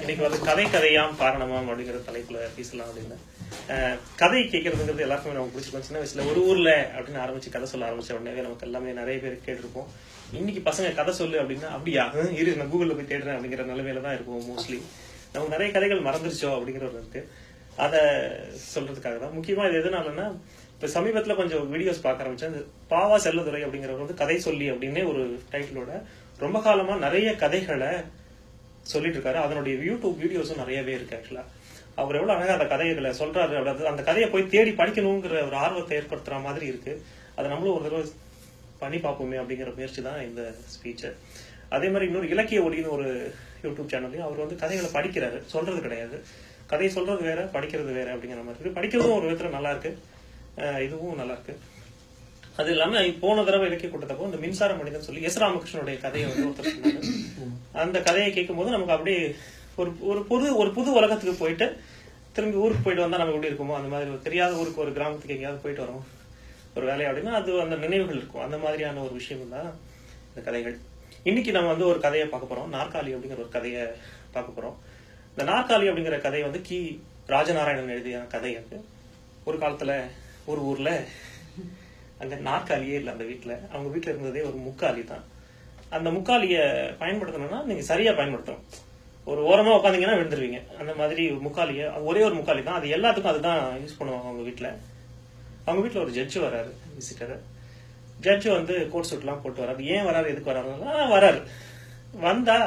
இன்னைக்கு வந்து கதை கதையாம் காரணமாம் அப்படிங்கிற தலைப்புல பேசலாம் அப்படின்னு. கதை கேட்கறதுங்கிறது எல்லாருக்குமே நமக்கு பிடிச்சிருக்கும். சின்ன வயசுல ஒரு ஊர்ல அப்படின்னு ஆரம்பிச்சு கதை சொல்ல ஆரம்பிச்ச உடனே நமக்கு எல்லாமே நிறைய பேர் கேட்டிருப்போம். இன்னைக்கு பசங்க கதை சொல்லு அப்படின்னா அப்படியா? இரு நான் கூகுள்ல போய் தேடுறேன் அப்படிங்கிற நிலைமையில தான் இருக்கும் மோஸ்ட்லி நமக்கு நிறைய கதைகள் மறந்துருச்சோ அப்படிங்கிற ஒரு இருக்கு அதை சொல்றதுக்காக தான். முக்கியமா இது எதனாலன்னா இப்ப சமீபத்துல கொஞ்சம் வீடியோஸ் பார்க்க ஆரம்பிச்சேன். இந்த பாவா செல்லதுரை அப்படிங்கிறவர் வந்து கதை சொல்லி அப்படின்னே ஒரு டைட்டிலோட ரொம்ப காலமா நிறைய கதைகளை சொல்லிட்டு இருக்காரு அதனுடைய யூடியூப் வீடியோஸும் நிறையவே இருக்கு ஆக்சுவலா அவர் எவ்வளவு அழகா அந்த கதைகளை சொல்றாரு அதாவது அந்த கதையை போய் தேடி படிக்கணுங்கிற ஒரு ஆர்வத்தை ஏற்படுத்துற மாதிரி இருக்கு. அதை நம்மளும் ஒரு தடவை பண்ணி பார்ப்போமே அப்படிங்கிற முயற்சி தான் இந்த ஸ்பீச்சு அதே மாதிரி இன்னொரு இலக்கிய ஒளின்னு ஒரு யூடியூப் சேனல்லையும் அவர் வந்து கதைகளை படிக்கிறாரு. சொல்றது கிடையாது. கதையை சொல்றது வேற படிக்கிறது வேற அப்படிங்கிற மாதிரி இருக்கு. படிக்கிறதும் ஒரு விதத்துல நல்லா இருக்கு. இதுவும் நல்லா இருக்கு. அது இல்லாம போன தடவை இலக்கிய கூட்டத்தப்போ இந்த மின்சார மனிதன் சொல்லி எஸ் ராமகிருஷ்ணனுடைய கதையை வந்து ஒருத்தர் அந்த கதையை கேட்கும்போது நமக்கு அப்படியே ஒரு ஒரு புது ஒரு புது உலகத்துக்கு போயிட்டு திரும்பி ஊருக்கு போயிட்டு வந்தா நம்ம எப்படி இருக்குமோ? அந்த மாதிரி ஒரு தெரியாத ஊருக்கு ஒரு கிராமத்துக்கு எங்கேயாவது போயிட்டு வரோம். ஒரு வேலை அப்படின்னா அது அந்த நினைவுகள் இருக்கும். அந்த மாதிரியான ஒரு விஷயம் தான் இந்த கதைகள். இன்னைக்கு நம்ம வந்து ஒரு கதையை பார்க்க போறோம். நாற்காலி அப்படிங்கிற ஒரு கதையை பார்க்க போறோம். இந்த நாற்காலி அப்படிங்கிற கதை வந்து கி. ராஜநாராயணன் எழுதிய கதை அது. ஒரு காலத்துல ஒரு ஊர்ல அந்த நாற்காலியே இல்லை அந்த வீட்டில். அவங்க வீட்டில் இருந்ததே ஒரு முக்காலி தான். அந்த முக்காலியை பயன்படுத்தணும்னா நீங்கள் சரியாக பயன்படுத்தணும். ஒரு ஓரமாக உட்காந்திங்கன்னா விழுந்துருவீங்க. அந்த மாதிரி முக்காலியை ஒரே ஒரு முக்காலி தான். அது எல்லாத்துக்கும் அதுதான் யூஸ் பண்ணுவாங்க அவங்க வீட்டில். அவங்க வீட்டில் ஒரு ஜட்ஜ் வராரு விசிட்டர் ஜட்ஜு வந்து கோட் சூட்லாம் போட்டு வராரு. ஏன் வராரு எதுக்கு வராருன்னா வராரு. வந்தா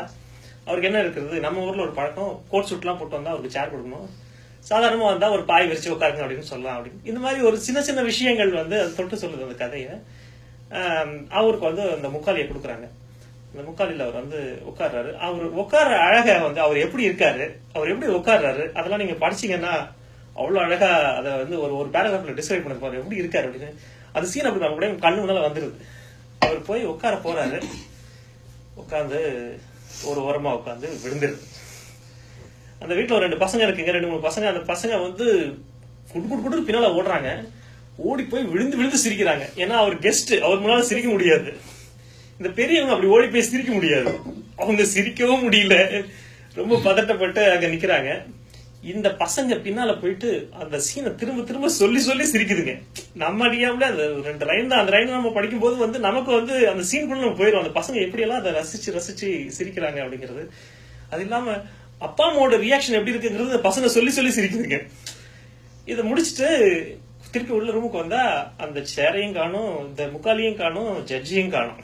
அவருக்கு என்ன இருக்கிறது? நம்ம ஊர்ல ஒரு பழக்கம். கோட் சூட்லாம் போட்டு வந்தா அவருக்கு சேர் கொடுக்கணும். சாதாரணமா வந்தா ஒரு பாய் விரிச்சு உட்காருங்க அப்படின்னு சொல்லலாம் அப்படின்னு. இந்த மாதிரி ஒரு சின்ன சின்ன விஷயங்கள் வந்து அது தொட்டு சொல்லுது அந்த கதையை. அவருக்கு வந்து அந்த முக்காலியை கொடுக்குறாங்க. அந்த முக்காலியில் அவர் வந்து உட்கார்றாரு. அவர் உட்கார்ற அழகை வந்து அவர் எப்படி இருக்காரு? அவர் எப்படி உட்கார்றாரு? அதெல்லாம் நீங்க படிச்சீங்கன்னா அவ்வளோ அழகா அதை வந்து ஒரு ஒரு பேராகிராஃபில் டிஸ்கிரைப் பண்ணது எப்படி இருக்காரு அப்படின்னு. அது சீன் அப்படி நம்ம கூட கண்ணு முன்னால வந்துருது. அவர் போய் உட்கார போறாரு. உட்காந்து ஒரு ஓரமா உட்காந்து விழுந்துருது. அந்த வீட்டில் ஒரு ரெண்டு பசங்க இருக்குங்க ரெண்டு மூணு பசங்க. அந்த பசங்க வந்து குடு குடு குடு பின்னால ஓடுறாங்க. ஓடி போய் விழுந்து விழுந்து சிரிக்கிறாங்க. ஏன்னா அவர் கெஸ்ட் அவர் முன்னால சிரிக்க முடியாது. இந்த பெரியவங்க அப்படி ஓடி போய் சிரிக்க முடியாது. அவங்க சிரிக்கவும் முடியல. ரொம்ப பதட்டப்பட்டு அங்க நிக்கிறாங்க. இந்த பசங்க பின்னால போயிட்டு அந்த சீனை திரும்ப திரும்ப சொல்லி சொல்லி சிரிக்குதுங்க. நம்ம அறியாமல அந்த ரெண்டு லைன் தான். அந்த லைன் நம்ம படிக்கும்போது வந்து நமக்கு வந்து அந்த சீனுக்குள்ள நம்ம போயிடும் அந்த பசங்க எப்படியெல்லாம் அதை ரசிச்சு ரசிச்சு சிரிக்கிறாங்க அப்படிங்கிறது. அது இல்லாம அப்பா அம்மாவோட ரியாக்ஷன் எப்படி இருக்குங்கிறது பசங்க சொல்லி சொல்லி சிரிக்குதுங்க. இதை முடிச்சுட்டு திருப்பி உள்ள ரூமுக்கு வந்தா அந்த சேரையும் காணும் இந்த முக்காலியும் காணும் ஜட்ஜியும் காணும்.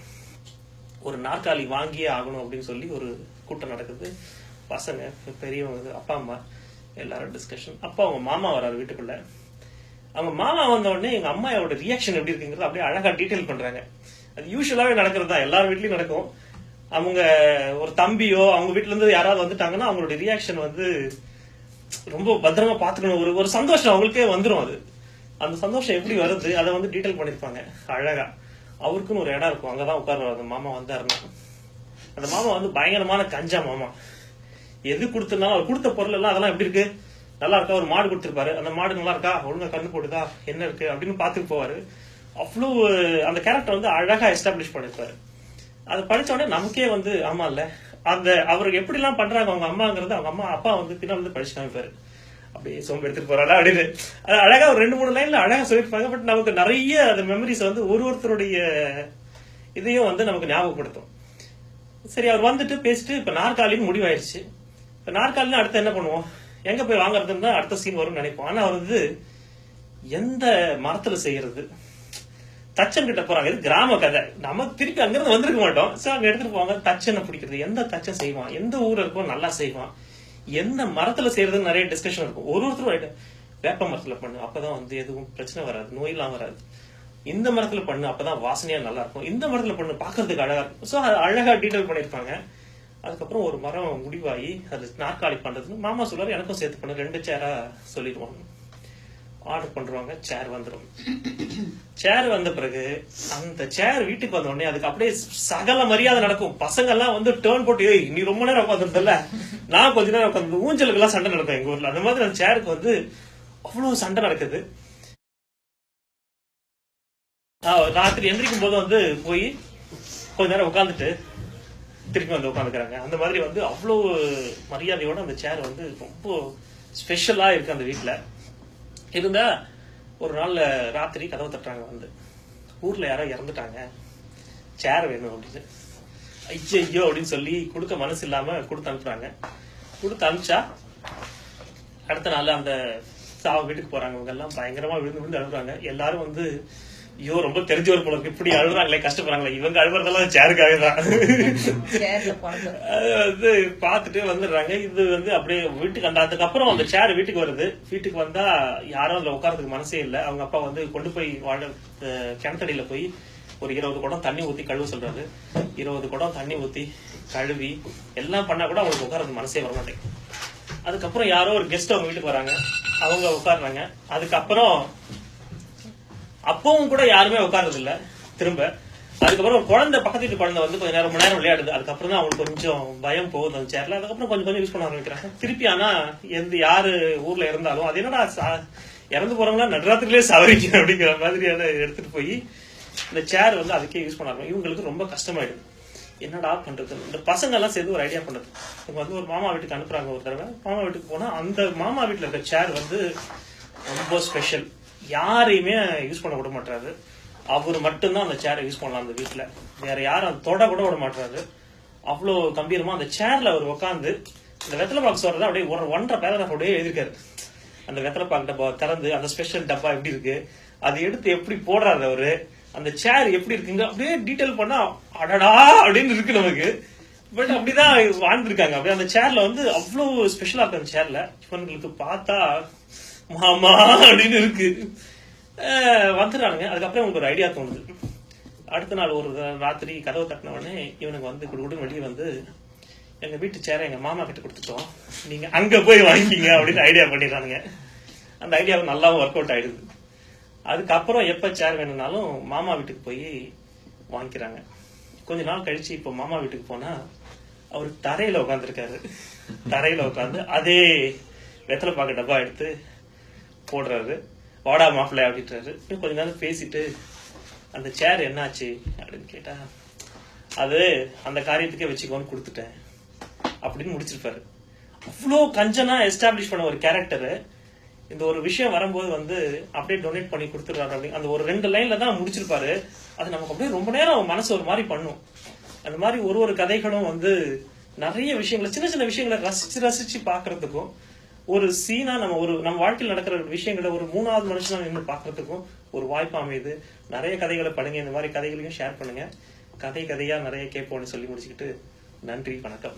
ஒரு நாற்காலி வாங்கியே ஆகணும் அப்படின்னு சொல்லி ஒரு கூட்டம் நடக்குது. பசங்க பெரியவங்க அப்பா அம்மா எல்லாரும் டிஸ்கஷன் அப்பா அவங்க மாமா வராரு வீட்டுக்குள்ள. அவங்க மாமா வந்த உடனே எங்க அம்மாவோட ரியாக்ஷன் எப்படி இருக்குங்கிறது அப்படியே அழகா டீட்டெயில் பண்றாங்க. அது யூஸ்வலாவே நடக்கிறது? தான் எல்லார் வீட்லயும் நடக்கும். அவங்க ஒரு தம்பியோ அவங்க வீட்டுல இருந்து யாராவது வந்துட்டாங்கன்னா அவங்களோட ரியாக்ஷன் வந்து ரொம்ப பத்திரமா பாத்துக்கணும் ஒரு ஒரு சந்தோஷம் அவங்களுக்கே வந்துடும் அது. அந்த சந்தோஷம் எப்படி வருது அதை வந்து டீட்டெயில் பண்ணிருப்பாங்க அழகா. அவருக்குன்னு ஒரு இடம் இருக்கும். அங்கதான் உட்காருவார் அந்த மாமா வந்தாருன்னா. அந்த மாமா வந்து பயங்கரமான கஞ்சா மாமா. எது கொடுத்திருந்தாலும் அவர் கொடுத்த பொருள் எல்லாம் அதெல்லாம் எப்படி இருக்கு? நல்லா இருக்கா? ஒரு மாடு கொடுத்துருப்பாரு. அந்த மாடு நல்லா இருக்கா? ஒழுங்கா கண்ணு போடுதா? என்ன இருக்கு? அப்படின்னு பாத்துட்டு போவாரு. அவ்வளவு அந்த கேரக்டர் வந்து அழகா எஸ்டாப்ளிஷ் பண்ணிருப்பாரு அது படிச்ச உடனே நமக்கே வந்து ஆமா இல்ல அந்த அவருக்கு எப்படி எல்லாம் பண்றாங்க அவங்க அம்மாங்கிறது அவங்க அம்மா அப்பா வந்து பின்னால் வந்து படிச்சு காமிப்பாரு அப்படியே சோம்பு எடுத்துட்டு போறாளா அப்படின்னு. அது அழகா ஒரு ரெண்டு மூணு லைன்ல அழகா சொல்லிருப்பாங்க பட் நமக்கு நிறைய அந்த மெமரிஸ் வந்து ஒரு ஒருத்தருடைய இதையும் வந்து நமக்கு ஞாபகப்படுத்தும். சரி அவர் வந்துட்டு பேசிட்டு இப்ப நாற்காலின்னு முடிவாயிருச்சு. இப்ப நாற்காலின்னு அடுத்து என்ன பண்ணுவோம்? எங்க போய் வாங்குறதுன்னு அடுத்த சீன் வரும்னு நினைப்போம். ஆனா அவர் வந்து எந்த மரத்துல செய்யறது? தச்சன் கிட்ட போறாங்க. இது கிராம கதை. நம்ம திருப்பி அங்கிருந்து வந்திருக்க மாட்டோம். சோ அங்க எடுத்துட்டு போவாங்க. தச்சனை பிடிக்கிறது. எந்த தச்சன் செய்வான்? எந்த ஊர்ல இருக்கோ நல்லா செய்வான். எந்த மரத்துல செய்யறதுன்னு நிறைய டிஸ்கஷன் இருக்கும். ஒரு ஒருத்தரும் வேப்ப மரத்துல பண்ணு. அப்பதான் வந்து எதுவும் பிரச்சனை வராது. நோயெல்லாம் வராது. இந்த மரத்துல பண்ணு. அப்பதான் வாசனையா நல்லா இருக்கும். இந்த மரத்துல பண்ணு. பாக்குறதுக்கு அழகா இருக்கும். சோ அழகா டீட்டெயில் பண்ணிருப்பாங்க அதுக்கப்புறம் ஒரு மரம் முடிவாகி அது நாற்காலி பண்றதுன்னு மாமா சொல்றாரு எனக்கும் சேர்த்து பண்ணு. ரெண்டு சேரா சொல்லிடுவாங்க. ஆர்டர் பண்றவங்க சேர் வந்துடும் சேர் வந்த பிறகு அந்த சேர் வீட்டுக்கு வந்த உடனே அதுக்கு அப்படியே சகல மரியாதை நடக்கும். பசங்க எல்லாம் வந்து டேர்ன் போட்டு ஏய் நீ ரொம்ப நேரம் உட்காந்துருந்தல நான் கொஞ்ச நேரம் உட்காந்து ஊஞ்சலுக்கு எல்லாம் சண்டை நடக்கும் எங்க ஊர்ல. அந்த மாதிரி அந்த சேருக்கு வந்து அவ்வளவு சண்டை நடக்குது. ராத்திரி எந்திரிக்கும் போது வந்து போய் கொஞ்ச நேரம் உட்காந்துட்டு திருப்பி வந்து உட்காந்துக்கிறாங்க அந்த மாதிரி வந்து அவ்வளோ மரியாதையோட அந்த சேர் வந்து ரொம்ப ஸ்பெஷலா இருக்கு அந்த வீட்டில் இருந்தா ஒரு நாள்ல ராத்திரி கதவை தட்டுறாங்க வந்து. ஊர்ல யாரோ இறந்துட்டாங்க. சேர் வேணும் அப்படின்னு. ஐயோ அப்படின்னு சொல்லி கொடுக்க மனசு இல்லாம கொடுத்து அனுப்புறாங்க. கொடுத்து அனுப்பிச்சா அடுத்த நாள் அந்த சாவு வீட்டுக்கு போறாங்க. இவங்கெல்லாம் எல்லாம் பயங்கரமா விழுந்து விழுந்து அழுகுறாங்க. எல்லாரும் வந்து ஐயோ ரொம்ப தெரிஞ்சவர் போல இருக்கு. இப்படி அழுகுறாங்களே கஷ்டப்படுறாங்களே? இவங்க அழுகுறதெல்லாம் சேருக்காக தான். அது வந்து பார்த்துட்டு வந்துடுறாங்க. இது வந்து அப்படியே வீட்டுக்கு அந்த அதுக்கப்புறம் அந்த சேர் வீட்டுக்கு வருது. வீட்டுக்கு வந்தா யாரும் அதுல உட்காரதுக்கு மனசே இல்லை. அவங்க அப்பா வந்து கொண்டு போய் வாழ கிணத்தடியில போய் ஒரு இருபது குடம் தண்ணி ஊத்தி கழுவ சொல்றாரு. இருபது குடம் தண்ணி ஊத்தி கழுவி எல்லாம் பண்ணா கூட அவங்களுக்கு உட்காரதுக்கு மனசே வர மாட்டேங்குது அதுக்கப்புறம் யாரோ ஒரு கெஸ்ட் அவங்க வீட்டுக்கு வராங்க. அவங்க உட்காடுறாங்க அதுக்கப்புறம் அப்பவும் கூட யாருமே உட்கார்றது இல்ல திரும்ப. அதுக்கப்புறம் ஒரு குழந்தை பக்கத்து வீட்டு குழந்தை வந்து கொஞ்ச நேரம் மணி நேரம் விளையாடுது. அதுக்கப்புறம் தான் அவங்களுக்கு கொஞ்சம் பயம் போகுது அந்த சேர்ல அதுக்கப்புறம் கொஞ்சம் கொஞ்சம் யூஸ் பண்ண ஆரம்பிக்கிறாங்க. திருப்பி ஆனா எந்த யாரு ஊர்ல இருந்தாலும் அது என்னடா சா- இறந்து போறவங்களா நடராத்திரிலே சவரிங்க அப்படிங்கிற மாதிரியான எடுத்துட்டு போய் இந்த சேர் வந்து அதுக்கே யூஸ் பண்ண ஆரம்பிக்கும் இவங்களுக்கு ரொம்ப கஷ்டமாயிடுது. என்னடா பண்றது? இந்த பசங்க எல்லாம் சேர்ந்து ஒரு ஐடியா பண்ணுது. இவங்க வந்து ஒரு மாமா வீட்டுக்கு அனுப்புறாங்க ஒரு தடவை. மாமா வீட்டுக்கு போனா அந்த மாமா வீட்டுல இருக்க சேர் வந்து ரொம்ப ஸ்பெஷல் யாரையுமே யூஸ் பண்ண விட மாட்டாரு அவர் மட்டும்தான் அந்த சேரை யூஸ் பண்ணலாம் அந்த வீட்டில் வேற யாரும் தொட கூட விட மாட்டாரு அவ்வளோ கம்பீரமா அந்த சேர்ல அவர் உட்காந்து இந்த வெத்தலை பாக்ஸ் வரதை அப்படியே ஒரு ஒன்றரை பேராகிராஃப் அப்படியே எழுதிருக்காரு அந்த வெத்தலை பாக்கு டப்பா திறந்து அந்த ஸ்பெஷல் டப்பா எப்படி இருக்கு அது எடுத்து எப்படி போடுறாரு அவரு அந்த சேர் எப்படி இருக்குங்க அப்படியே டீட்டெயில் பண்ணா அடடா அப்படின்னு இருக்கு நமக்கு. பட் அப்படிதான் வாழ்ந்துருக்காங்க. அப்படியே அந்த சேர்ல வந்து அவ்வளோ ஸ்பெஷலா இருக்கு அந்த சேர்ல இவங்களுக்கு பார்த்தா மாமா அப்படின்னு இருக்கு. வந்துடுறானுங்க. அதுக்கப்புறம் உங்களுக்கு ஒரு ஐடியா தோணுது. அடுத்த நாள் ஒரு ராத்திரி கதவை தட்டின உடனே இவனுக்கு வந்து குடுகுடு வெளியே வந்து எங்க வீட்டு சேரை எங்க மாமா கிட்ட கொடுத்துட்டோம். நீங்க அங்க போய் வாங்கிக்கிங்க அப்படின்னு ஐடியா பண்ணிடுறானுங்க. அந்த ஐடியா நல்லாவும் ஒர்க் அவுட் ஆயிடுது. அதுக்கப்புறம் எப்ப சேர் வேணும்னாலும் மாமா வீட்டுக்கு போய் வாங்கிக்கிறாங்க. கொஞ்ச நாள் கழிச்சு இப்போ மாமா வீட்டுக்கு போனா அவர் தரையில உட்காந்துருக்காரு தரையில உட்காந்து அதே வெத்தலை பாக்க டப்பா எடுத்து போடுறாரு. வாடா மாப்பிள்ளை அப்படின்றாரு. இன்னும் கொஞ்ச நேரம் பேசிட்டு அந்த சேர் என்னாச்சு? அப்படின்னு கேட்டா அது அந்த காரியத்துக்கே வச்சுக்கோன்னு கொடுத்துட்டேன். அப்படின்னு முடிச்சிருப்பாரு. அவ்வளோ கஞ்சனா எஸ்டாப்ளிஷ் பண்ண ஒரு கேரக்டரு இந்த ஒரு விஷயம் வரும்போது வந்து அப்படியே டொனேட் பண்ணி கொடுத்துருக்காரு அப்படி அந்த ஒரு ரெண்டு லைன்ல தான் முடிச்சிருப்பாரு. அது நமக்கு அப்படியே ரொம்ப நேரம் மனசு ஒரு மாதிரி பண்ணும். அந்த மாதிரி ஒரு ஒரு கதைகளும் வந்து நிறைய விஷயங்களை சின்ன சின்ன விஷயங்களை ரசிச்சு ரசிச்சு பாக்குறதுக்கும் ஒரு சீனா நம்ம ஒரு நம்ம வாழ்க்கையில் நடக்கிற விஷயங்களை ஒரு மூணாவது மனுஷனா நின்று பாக்குறதுக்கும் ஒரு வாய்ப்பு அமையுது. நிறைய கதைகளை படுங்க. இந்த மாதிரி கதைகளையும் ஷேர் பண்ணுங்க. கதை கதையா நிறைய கேட்போம்னு சொல்லி முடிச்சுக்கிட்டு நன்றி வணக்கம்.